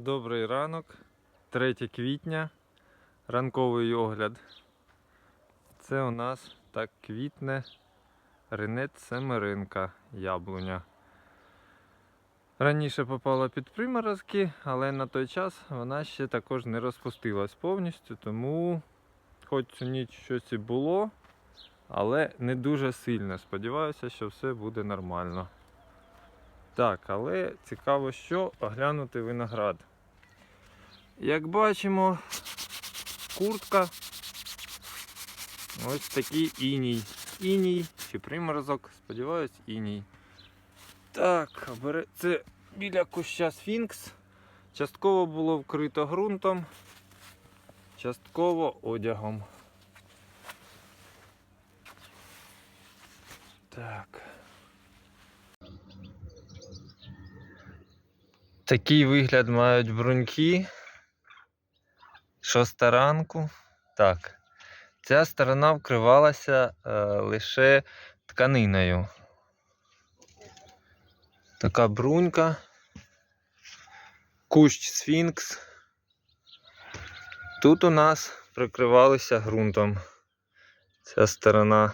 Добрий ранок, 3 квітня, ранковий огляд. Це у нас так квітне ринець семеринка яблуня. Раніше попала під приморозки, але на той час вона ще також не розпустилась повністю, тому хоч цю ніч щось і було, але не дуже сильно. Сподіваюся, що все буде нормально. Так, але цікаво, що оглянути виноград. Як бачимо, куртка. Ось такий іній. Іній чи приморозок, сподіваюсь, іній. Так, це біля куща Сфінкс. Частково було вкрито ґрунтом, частково одягом. Так. Такий вигляд мають бруньки. Шоста ранку. Так. Ця сторона вкривалася е, лише тканиною. Така брунька. Кущ сфінкс. Тут у нас прикривалися ґрунтом. Ця сторона.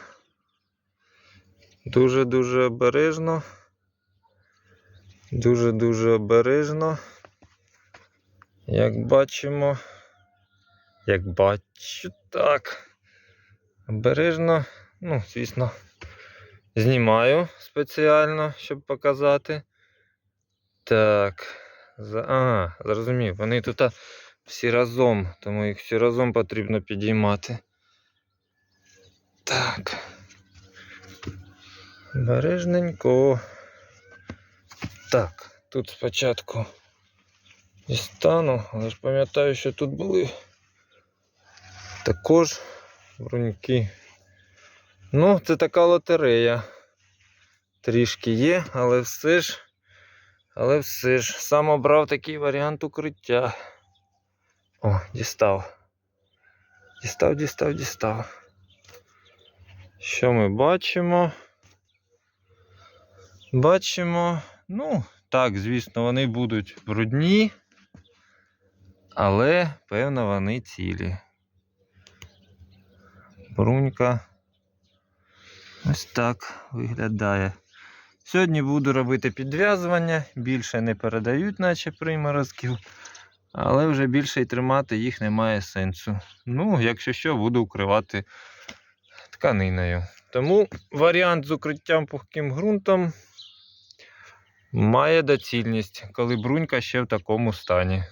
Дуже-дуже обережно. Дуже-дуже обережно. Як бачимо, як бачу, так. Обережно, ну, звісно, знімаю спеціально, щоб показати. Так. За... А, зрозумів, вони тут всі разом, тому їх всі разом потрібно підіймати. Так. Бережненько. Так, тут спочатку дістану, але ж пам'ятаю, що тут були також бруньки. Ну, це така лотерея. Трішки є, але все ж, але все ж сам обрав такий варіант укриття. О, дістав. Дістав, дістав, дістав. Що ми бачимо? Бачимо, ну, так, звісно, вони будуть брудні, але, певно, вони цілі. Брунька ось так виглядає. Сьогодні буду робити підв'язування, більше не передають, наче приморозків, але вже більше й тримати їх немає сенсу. Ну, якщо що, буду укривати тканиною. Тому варіант з укриттям пухким ґрунтом має доцільність, коли брунька ще в такому стані.